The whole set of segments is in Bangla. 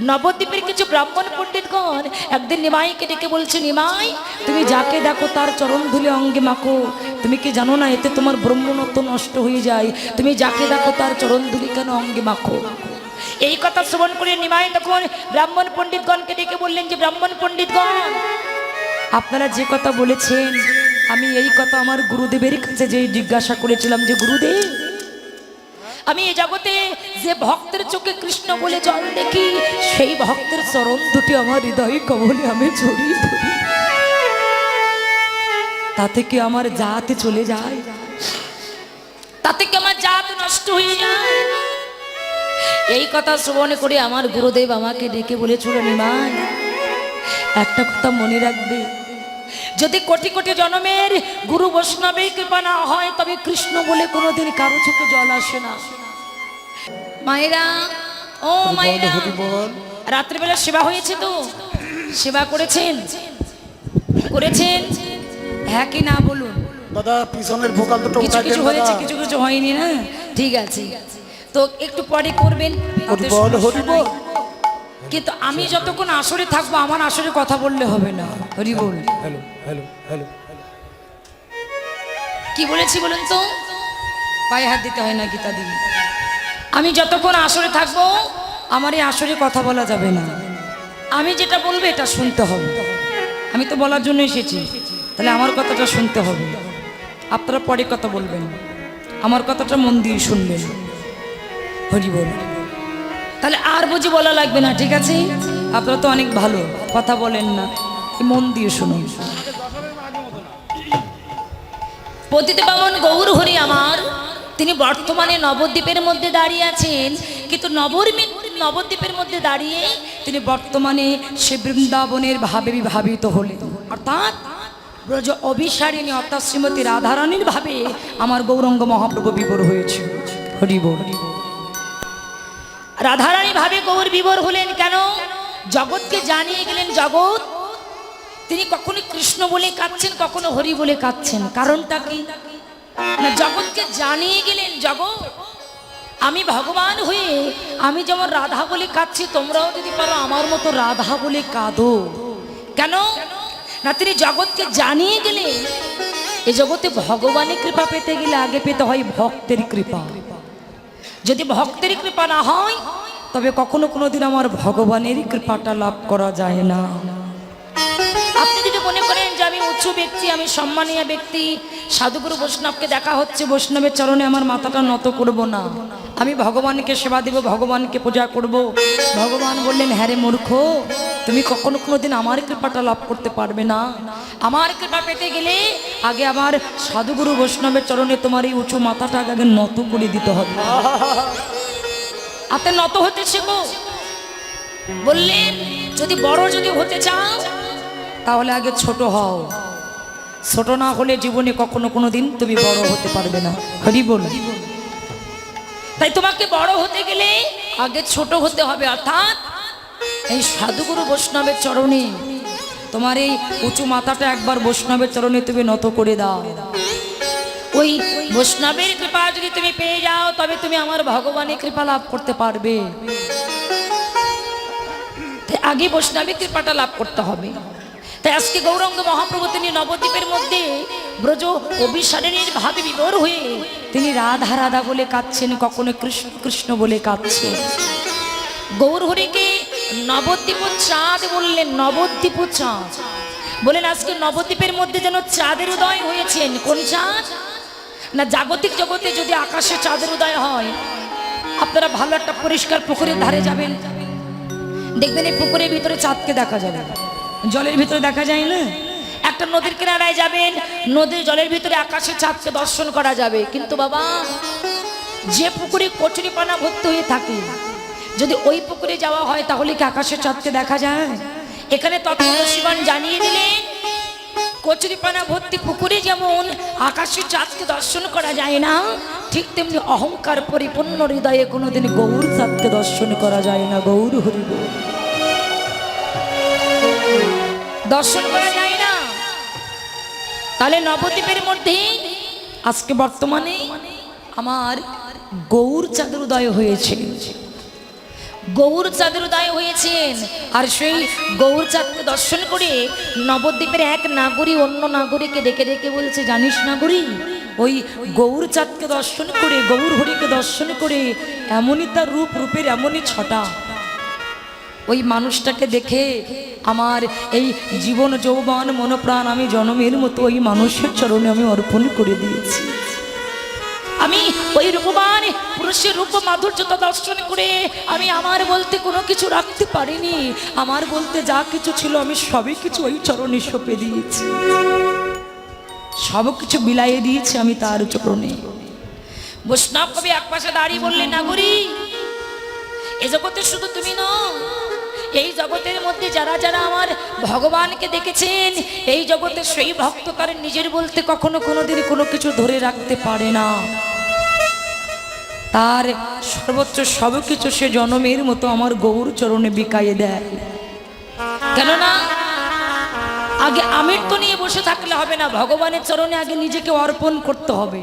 নবদ্বীপের কিছু ব্রাহ্মণ পণ্ডিতগণ একদিন নিমাইকে ডেকে বলছে, নিমাই, তুমি যাকে দেখো তার চরণ ধুলে অঙ্গে মাখো। তুমি কি জানো না, এতে তোমার ব্রহ্মণত্ব নষ্ট হয়ে যায়। তুমি যাকে দেখো তার চরণ ধুলি কেন অঙ্গে মাখো? এই কথা শ্রবণ করে নিমাই তখন ব্রাহ্মণ পণ্ডিতগণকে ডেকে বললেন যে, ব্রাহ্মণ পণ্ডিতগণ, আপনারা যে কথা বলেছেন, আমি এই কথা আমার গুরুদেবের কাছে যে জিজ্ঞাসা করেছিলাম যে, গুরুদেব আমি এ জগতে যে ভক্তের চোখে কৃষ্ণ বলে জল দেখি, সেই ভক্তের চরণ দুটি আমার হৃদয় কবলে আমি ছড়িয়ে ধরি তাতে কি আমার জাত চলে যায়? তাতে কি আমার জাত নষ্ট হয়ে যায়? এই কথা শ্রবণ করে আমার গুরুদেব আমাকে ডেকে বলেছিল নিমাই একটা কথা মনে রাখবে। যদি কোটি কোটি জনমের গুরু বৈষ্ণবের কৃপা না হয় তবে কৃষ্ণ বলে কোনোদিন কারও চোখে জল আসে না। মায়েরা ও মায়েরা রাত্রিবেলা সেবা হয়েছে তো? সেবা করেছেন? করেছেন? হ্যাঁ কি না বলুন? দাদা পিছনের ভোকাল দুটো কিছু কিছু হয়েছে কিছু কিছু হয়নি না? ঠিক আছে। তো একটু পরে করবেন। কিন্তু আমি যতক্ষণ আসরে থাকব আমার আসরে কথা বললে হবে না। হরি বল হ্যালো হ্যালো হ্যালো। কি বলেছি বলুন তো? পায়ে হাত দিতে হয় না গীতা দিন আমি যতক্ষণ আসরে থাকব আমার এই আসরে কথা বলা যাবে না। আমি যেটা বলব এটা শুনতে হবে। আমি তো বলার জন্য এসেছি। তাহলে আমার কথাটা শুনতে হবে। আপনারা পরে কথা বলবেন। আমার কথাটা মন দিয়ে শুনবেন। হরি বল তাহলে আর বুঝি বলা লাগবে না, ঠিক আছে? আপনারা তো অনেক ভালো, কথা বলেন না। মন দিয়ে শুনুন। পতিত পাবন গৌর হরি আমার, তিনি বর্তমানে নবদ্বীপের মধ্যে দাঁড়িয়ে আছেন। কিন্তু নবর নবদ্বীপের মধ্যে দাঁড়িয়ে তিনি বর্তমানে সে বৃন্দাবনের ভাবে বিভাবিত হলেন। অর্থাৎ ব্রজ অভিসারিণী, অর্থাৎ শ্রীমতী রাধারানীর ভাবে আমার গৌরঙ্গ মহাপ্রভু বিবর হয়েছে। হরিব বল রাধারানী ভাবে গৌর বিবর হলেন কেন? জগৎকে জানিয়ে গেলেন, জগৎ, তিনি কখনো কৃষ্ণ বলে কাঁদছেন, কখনো হরি বলে কাঁদছেন। কারণটা কি? না, জগৎকে জানিয়ে গেলেন, জগৎ, আমি ভগবান হয়ে আমি যেমন রাধা বলে কাঁদছি, তোমরাও যদি পারো আমার মতো রাধা বলে কাঁদো। কেন? না, তিনি জগৎকে জানিয়ে গেলে এ জগতে ভগবানের কৃপা পেতে গেলে আগে পেতে হয় ভক্তের কৃপা। যদি ভক্তের কৃপা না হয়, তবে কখনো কোনোদিন আমার ভগবানের কৃপাটা লাভ করা যায় না। উঁচু ব্যক্তি, আমি সম্মানীয় ব্যক্তি, সাধুগুরু বৈষ্ণবকে দেখা হচ্ছে, বৈষ্ণবের চরণে আমার মাথাটা নত করব না। আমি ভগবানকে সেবা দেব, ভগবানকে পূজা করব। ভগবান বললেন হ্যাঁ রে মূর্খ, তুমি কখনো কোনো দিন আমার কৃপাটা লাভ করতে পারবে না। আমার কৃপা পেতে গেলে আগে আমার সাধুগুরু বৈষ্ণবের চরণে তোমার এই উঁচু মাথাটা আগে নত করে দিতে হবে। আপনি নত হতে শেখো। বললেন, যদি বড় যদি হতে চাও, তাহলে আগে ছোট হও। ছোট না হলে জীবনে কখনো কোনো দিন তুমি বড় হতে পারবে না। হরি বল। তাই তোমাকে বড় হতে গেলে আগে ছোট হতে হবে, অর্থাৎ এই সাধুগুরু বৈষ্ণবের চরণে তোমার এই উঁচু মাথাটা একবার বৈষ্ণবের চরণে তুমি নত করে দাও। ওই বৈষ্ণবের কৃপা যদি তুমি পেয়ে যাও, তবে তুমি আমার ভগবানের কৃপা লাভ করতে পারবে। আগে বৈষ্ণবের কৃপাটা লাভ করতে হবে। তাই আজকে গৌরঙ্গ মহাপ্রভু তিনি নবদ্বীপের মধ্যে ব্রজ অভিসারিণীর ভাবে বিবর হয়ে তিনি রাধা রাধা বলে কাঁদছেন, কখনো কৃষ্ণ কৃষ্ণ বলে কাঁদছেন। গৌর হরিকে নবদ্বীপ চাঁদ বললেন, নবদ্বীপ চাঁদ। বলেন, আজকে নবদ্বীপের মধ্যে যেন চাঁদের উদয় হয়েছেন। কোন চাঁদ? না, জাগতিক জগতে যদি আকাশে চাঁদের উদয় হয়, আপনারা ভালো একটা পরিষ্কার পুকুরের ধারে যাবেন। দেখবেন এই পুকুরের ভিতরে চাঁদকে দেখা যাবে। জলের ভিতরে দেখা যায় না? একটা নদীর কিনারায় যাবেন, নদীর জলের ভিতরে আকাশে চাঁদকে দর্শন করা যাবে। কিন্তু বাবা, যে পুকুরে কচুরি পানা ভর্তি হয়ে থাকে, যদি ওই পুকুরে যাওয়া হয়, তাহলে কি আকাশের চাঁদকে দেখা যায়? এখানে তত্ত্বশিবান জানিয়ে দিলেন, কচুরিপানা ভর্তি পুকুরে যেমন আকাশের চাঁদকে দর্শন করা যায় না, ঠিক তেমনি অহংকার পরিপূর্ণ হৃদয়ে কোনোদিন গৌর চাঁদকে দর্শন করা যায় না। গৌর হরি বল। দর্শন করা যায় না। তাহলে নবদ্বীপের মধ্যে আজকে বর্তমানে আমার গৌর চাঁদের উদয় হয়েছে। গৌর চাঁদের উদয় হয়েছেন। আর সেই গৌর চাঁদকে দর্শন করে নবদ্বীপের এক নাগরী অন্য নাগরীকে ডেকে ডেকে বলছে, জানিস নাগরী, ওই গৌর চাঁদকে দর্শন করে, গৌর হরিকে দর্শন করে এমনই তার রূপ, রূপের এমনই ছটা। ওই মানুষটাকে দেখে আমার এই জীবন যৌবন মনপ্রাণ আমি জনমের মতো ওই মানুষের চরণে আমি অর্পণ করে দিয়েছি। আমি ওই রূপবান পুরুষের রূপ মাধুর্যতা দর্শন করে আমি আমার বলতে কোনো কিছু রাখতে পারিনি। আমার বলতে যা কিছু ছিল আমি সবই কিছু ওই চরণে সঁপে দিয়েছি। সব কিছু বিলাইয়ে দিয়েছি আমি তার চরণে। বৈষ্ণব কবি এক পাশে দাঁড়িয়ে বললেন, নাগরী, এ জগতে শুধু তুমি নও এই জগতের মধ্যে যারা যারা আমার ভগবানকে দেখেছেন, এই জগতে সেই ভক্ত তার নিজের বলতে কখনো কোনোদিন কোনো কিছু ধরে রাখতে পারে না। তার সর্বোচ্চ সব কিছু সে জনমের মতো আমার গৌর চরণে বিকাইয়ে দেয়। কেননা, আগে আমির তো নিয়ে বসে থাকলে হবে না, ভগবানের চরণে আগে নিজেকে অর্পণ করতে হবে।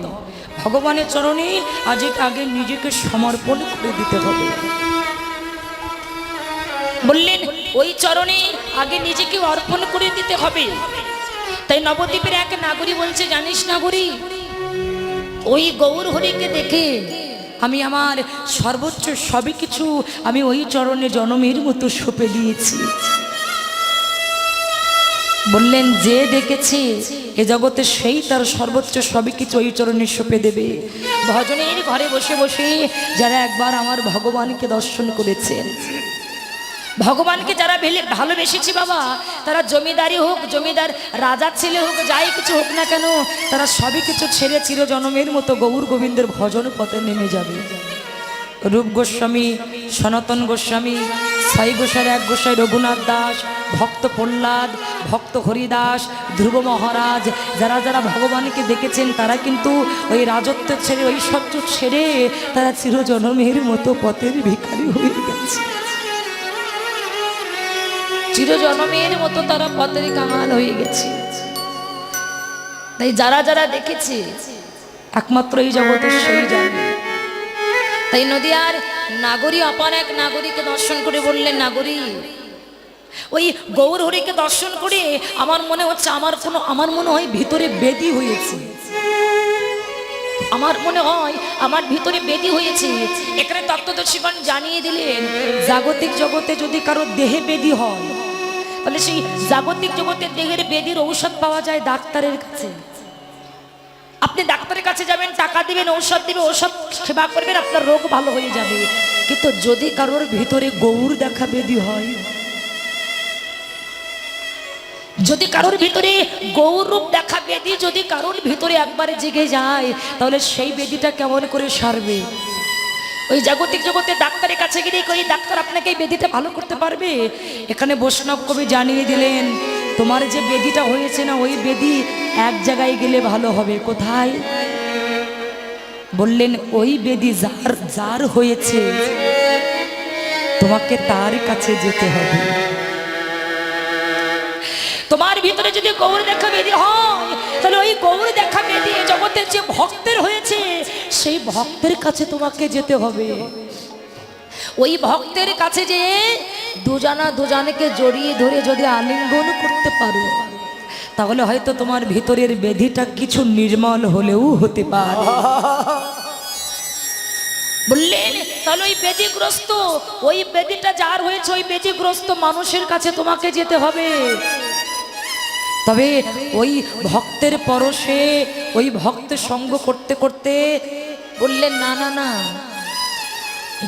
ভগবানের চরণে আজ আগে নিজেকে সমর্পণ করে দিতে হবে। বললেন, ওই চরণে আগে নিজেকে অর্পণ করে দিতে হবে। তাই নবদ্বীপের এক নাগরী বলছে, জানিস নাগরী, ওই গৌর হরিকে দেখে আমি আমার সর্বোচ্চ সবই কিছু আমি ওই চরণে জনমের মতো সঁপে দিয়েছি। বললেন, যে দেখেছে এ জগতে সেই তার সর্বোচ্চ সবই কিছু ওই চরণে সঁপে দেবে। ভজনের ঘরে বসে বসে যারা একবার আমার ভগবানকে দর্শন করেছেন। ভগবানকে যারা ভেলে- ভালোবেসেছি বাবা, তারা জমিদারি হোক, জমিদার রাজার ছেলে হোক, যাই কিছু হোক না কেন, তারা সবই কিছু ছেড়ে চির জনমের মতো গৌর গোবিন্দের ভজন পথে নেমে যাবে। রূপ গোস্বামী, সনাতন গোস্বামী, সাই গোসাই, এক গোসাই, রঘুনাথ দাস, ভক্ত প্রহ্লাদ, ভক্ত হরিদাস, ধ্রুব মহারাজ, যারা যারা ভগবানকে দেখেছেন, তারা কিন্তু ওই রাজত্ব ছেড়ে, ওই সত্য ছেড়ে, তারা চিরজনমের মতো পথের ভিখারি হয়ে গেছে। চিরজনমের মতো তারা পথের কাঙাল হয়ে গেছে। তাই যারা যারা দেখেছে, একমাত্র এই জগতে সেই জানে। তাই নদিয়ার নাগরী অপার এক নাগরীকে দর্শন করে বললেন, নাগরী, ওই গৌর হরিকে দর্শন করে আমার মনে হচ্ছে আমার কোনো, আমার মনে হয় ভিতরে বেদি হয়েছে। আমার মনে হয় আমার ভিতরে বেদি হয়েছে। এখানে তত্ত্বদর্শীগণ জানিয়ে দিলেন, জাগতিক জগতে যদি কারও দেহে বেদি হয়, তাহলে সেই জাগতিক জগতে দেহের বেদির ঔষধ পাওয়া যায় ডাক্তারের কাছে। আপনি ডাক্তারের কাছে যাবেন, টাকা দিবেন, ঔষধ দিবে ঔষধ সেবা করবেন, আপনার রোগ ভালো হয়ে যাবে। কিন্তু যদি কারোর ভিতরে গৌর দেখা বেদি হয় যদি কারোর ভিতরে গৌরব দেখা বেদি যদি কারোর ভিতরে একবারে জেগে যায়, তাহলে সেই বেদিটা কেমন করে সারবে? ওই জাগতিক জগতে ডাক্তারের কাছে গিয়ে ওই ডাক্তার, আপনাকে এই বেদিটা ভালো করতে পারবে? এখানে বৈষ্ণব কবি জানিয়ে দিলেন, তোমার যে বেদিটা হয়েছে না, ওই বেদি এক জায়গায় গেলে ভালো হবে। কোথায়? বললেন, ওই বেদি যার যার হয়েছে, তোমাকে তার কাছে যেতে হবে। তোমার ভিতরে যদি গৌর দেখা বেদি হয়, তাহলে ওই গৌর দেখা বেদি জগতের যে ভক্তের হয়েছে, সেই ভক্তের কাছে তোমাকে যেতে হবে। ওই ভক্তের কাছে যে দুজানা দুজানকে জড়িয়ে ধরে যদি আলিঙ্গন করতে পারো, তাহলে হয়তো তোমার ভিতরের বেধিটা কিছু নির্মল হলেও হতে পারে। বললেন তাহলে ওই বেদিগ্রস্ত, ওই বেদিটা যার হয়েছে, ওই বেদিগ্রস্ত মানুষের কাছে তোমাকে যেতে হবে। তবে ওই ভক্তের পরশে ওই ভক্তের সঙ্গ করতে করতে বললেন, না না না।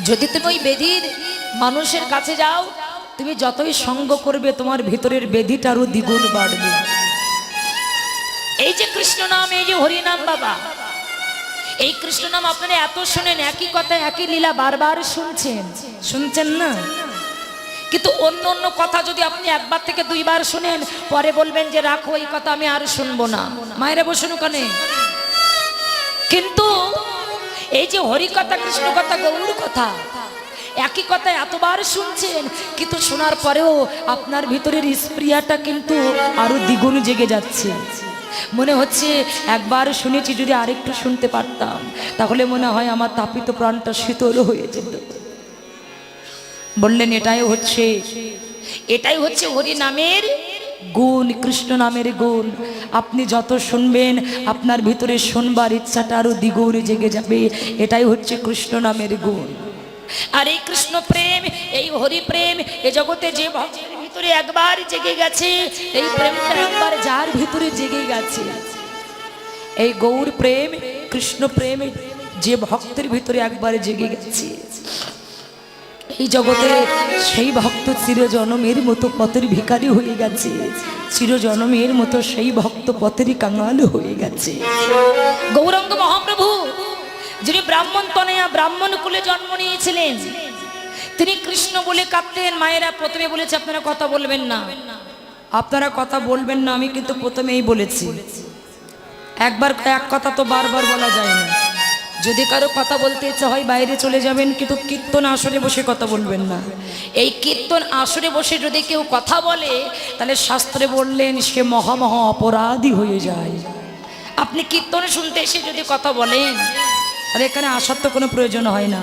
যদি তুমি ওই বেদির মানুষের কাছে যাও, তুমি যতই সঙ্গ করবে, তোমার ভিতরের বেদিটা আরও দ্বিগুণ বাড়বে। এই যে কৃষ্ণ নাম, এই যে হরি নাম, বাবা। এই কৃষ্ণ নাম আপনারা এত শোনেন, একই কথা, একই লীলা বারবার শুনছেন। শুনছেন না? কিন্তু অন্য অন্য কথা যদি আপনি একবার থেকে দুইবার শুনেন, পরে বলবেন যে, রাখো, এই কথা আমি আর শুনব না। মায়েরা বসুন ওখানে। কিন্তু এই যে হরি কথা, কৃষ্ণ কথা, গৌর কথা, একই কথা এতবার শুনছেন, কিন্তু শোনার পরেও আপনার ভিতরের স্প্রিয়াটা কিন্তু আরও দ্বিগুণ জেগে যাচ্ছে। মনে হচ্ছে একবার শুনেছি, যদি আরেকটু শুনতে পারতাম, তাহলে মনে হয় আমার তাপিত প্রাণটা শীতল হয়ে যেত। বললেন, এটাই হচ্ছে এটাই হচ্ছে হরি নামের গুণ, কৃষ্ণ নামের গুণ। আপনি যত শুনবেন, আপনার ভিতরে শুনবার ইচ্ছাটা আরও দ্বিগুণ জেগে যাবে। এটাই হচ্ছে কৃষ্ণ নামের গুণ। আর এই কৃষ্ণ প্রেম, এই হরি প্রেম, এ জগতে যে ভক্তের ভিতরে একবার জেগে গেছে, এই প্রেমটা একবার যার ভিতরে জেগে গেছে? এই গৌর প্রেম, কৃষ্ণ প্রেম, যে ভক্তের ভিতরে একবার জেগে গেছে। এই জগতে সেই ভক্ত চিরজনমের মতো পথের ভিখারি হয়ে গেছে। চিরজনমের মতো সেই ভক্ত পথেরই কাঙাল হয়ে গেছে। গৌরঙ্গ মহাপ্রভু যিনি ব্রাহ্মণ তনয়া ব্রাহ্মণ কুলে জন্ম নিয়েছিলেন তিনি কৃষ্ণ বলে কাঁদতেন মায়েরা প্রথমে বলেছে আপনারা কথা বলবেন না। আপনারা কথা বলবেন না আমি কিন্তু প্রথমেই বলেছি। একবার এক কথা তো বারবার বলা যায় না। যদি কারও কথা বলতে ইচ্ছা হয় বাইরে চলে যাবেন, কিন্তু কীর্তন আসরে বসে কথা বলবেন না। এই কীর্তন আসরে বসে যদি কেউ কথা বলে, তাহলে শাস্ত্রে বললেন সে মহামহা অপরাধী হয়ে যায়। আপনি কীর্তন শুনতে এসে যদি কথা বলেন, তাহলে এখানে আসার তো কোনো প্রয়োজন হয় না।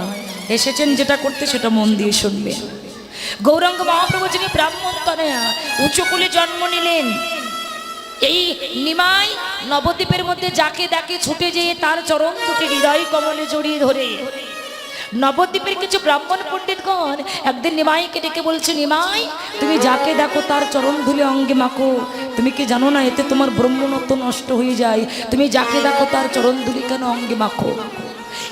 এসেছেন যেটা করতে সেটা মন দিয়ে শুনবেন। গৌরাঙ্গ মহাপ্রভু যিনি ব্রাহ্মণ তনয়া উচ্চকুলে জন্ম নিলেন। এই নিমাই নবদ্বীপের মধ্যে যাকে ডাকে ছুটে যেয়ে তার চরণ দুটি হৃদয় কমলে জড়িয়ে ধরে। নবদ্বীপের কিছু ব্রাহ্মণ পণ্ডিতগণ একদিন নিমাইকে ডেকে বলছে, নিমাই, তুমি যাকে দেখো তার চরণ ধুলে অঙ্গে মাখো। তুমি কি জানো না, এতে তোমার ব্রহ্মণত্ব নষ্ট হয়ে যায়। তুমি যাকে দেখো তার চরণ ধুলি কেন অঙ্গে মাখো?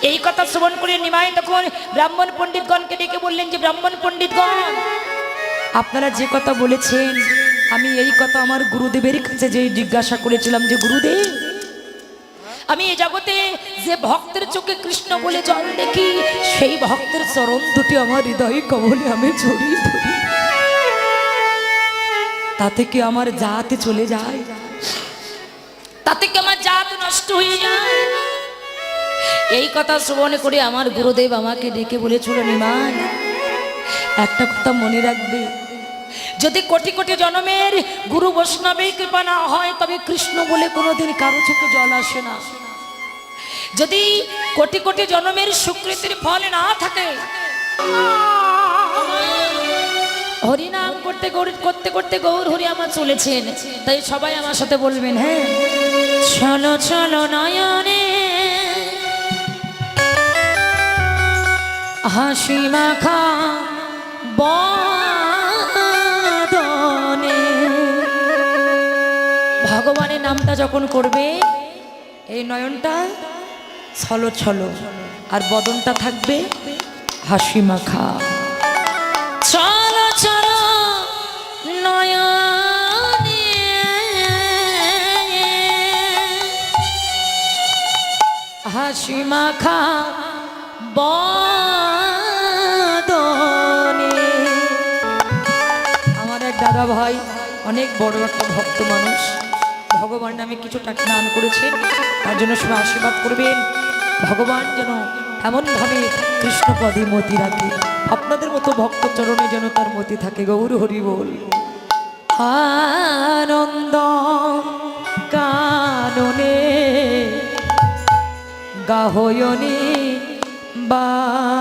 এই কথা শ্রবণ করে নিমাই তখন ব্রাহ্মণ পণ্ডিতগণকে ডেকে বললেন যে, ব্রাহ্মণ পণ্ডিতগণ আপনারা যে কথা বলেছেন, আমি এই কথা আমার গুরুদেবের কাছে যে জিজ্ঞাসা করেছিলাম যে, গুরুদেব, আমি এই জগতে যে ভক্তের চোখে কৃষ্ণ বলে জল দেখি, সেই ভক্তের চরণ দুটি আমার হৃদয় কবলে আমি জড়িয়ে ধরি তাতে কি আমার জাত চলে যায়? তাতে কি আমার জাত নষ্ট হয়ে যায়? এই কথা শ্রবণ করে আমার গুরুদেব আমাকে ডেকে বলেছিল নিমাই একটা কথা মনে রাখবে। যদি কোটি কোটি জন্মের গুরু বৈষ্ণবের কৃপা না হয়, তবে কৃষ্ণ বলে কোনোদিন কারও চোখে জল আসে না। যদি কোটি কোটি জন্মের সুকৃতির ফল না থাকে হরিনাম করতে করতে করতে গৌর হরি আমার চলেছেন। তাই সবাই আমার সাথে বলবেন হ্যাঁ। চলো চলো নয়নে। হাসি মাখা বদনে নামটা যখন করবে, এই নয়নটা ছলো ছলো, আর বদনটা থাকবে হাসি মাখা। চলো চলো নয়নে। হাসি মাখা বদনে। আমার এক দাদা ভাই, অনেক বড় একটা ভক্ত মানুষ। ভগবান নামে কিছু টাকা দান তার জন্য সবাই আশীর্বাদ করবেন। ভগবান যেন এমনভাবে কৃষ্ণ পদে মতি রাখে। আপনাদের মতো ভক্ত চরণে যেন তার মতি থাকে, গৌর হরি বল। আনন্দ কাননে গাহয়নি বার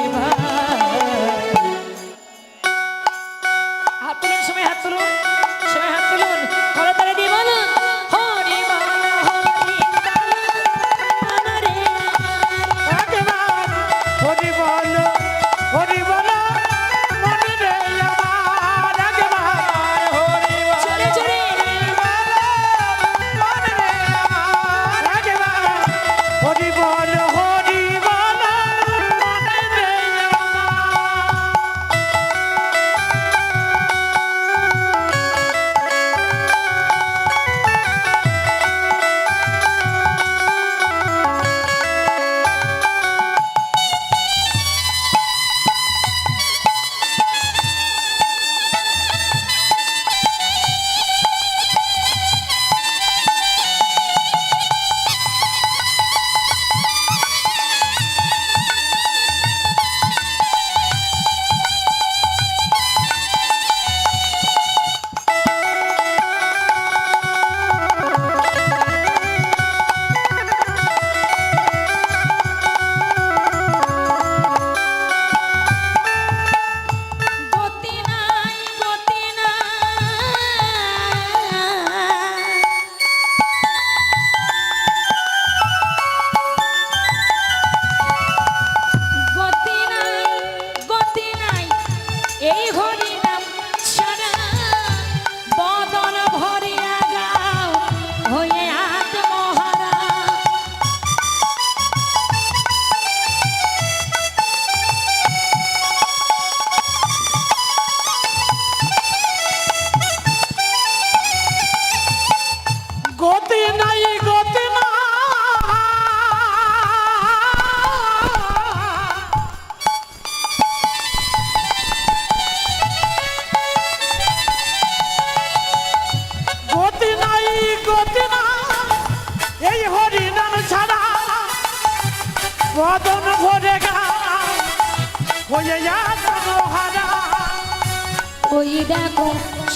ওই দেখো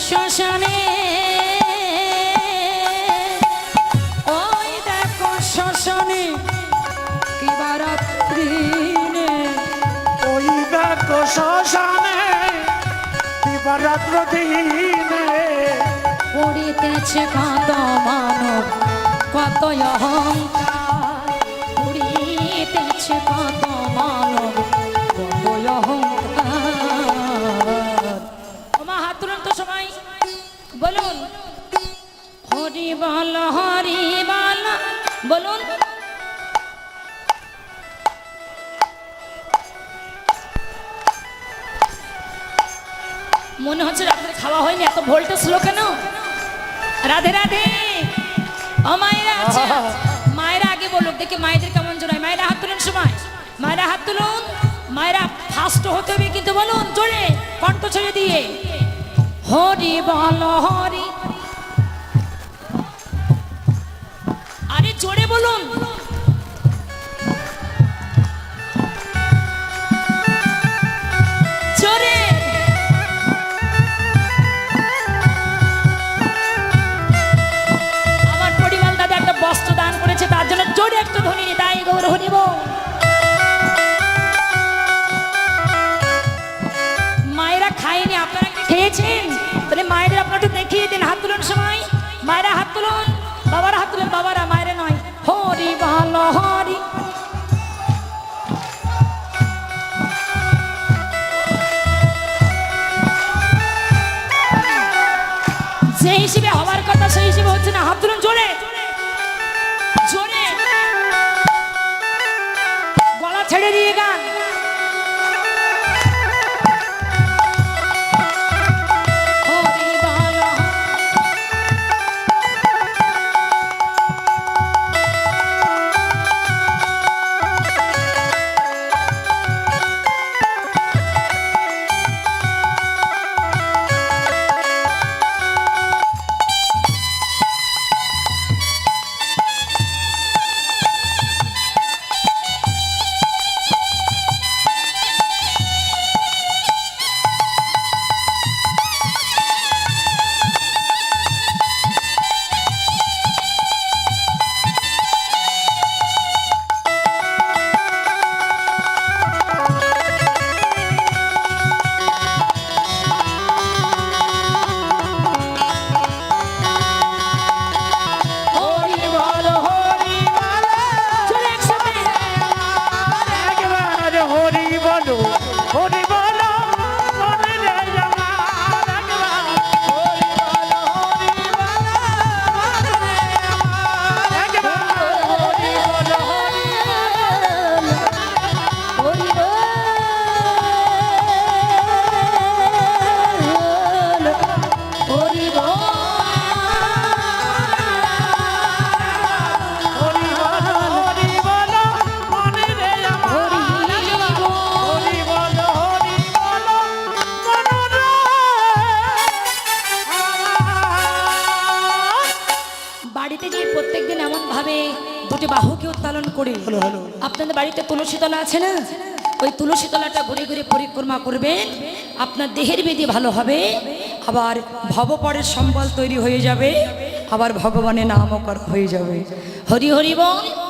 শ্মশানে ওই দেখো শ্মশানে কিবা রাত্রি ওই দেখো শ্মশানে দিবারাত্র দিনে। পড়িতেছে কত মানব কত অহংকার। পড়িতেছে কত বল, হরি বল, বলুন। মনে হচ্ছে রাত্রে খাওয়া হয়নি, এত ভোল্টেজ স্লো কেন? রাধে রাধে। ও মায়েরা আছে। মায়েরা আগে বলুক, দেখি মায়েদের কেমন জোড়ায়। মায়েরা হাত তুলুন সময় মায়েরা হাত তুলুন। মায়েরা ফাস্ট হতে হবে কিন্তু বলুন, জোরে। কণ্ঠ ছেড়ে দিয়ে। হরি বল, হরি জোরে বলুন। জোরে। আমার পরিবার দাদা একটা বস্ত্র দান করেছে, তার জন্য জোরে একটু ধ্বনি সেই হিসেবে হচ্ছে না। হাত তুলুন জোরে। বাড়িতে তুলসী তলা আছে না? ওই তুলসী তলাটা ঘুরে ঘুরে পরিক্রমা করবেন। আপনার দেহের বেদি ভালো হবে। আবার ভবপরের সম্বল তৈরি হয়ে যাবে। আবার ভগবানের নামকর হয়ে যাবে। হরি হরি বল।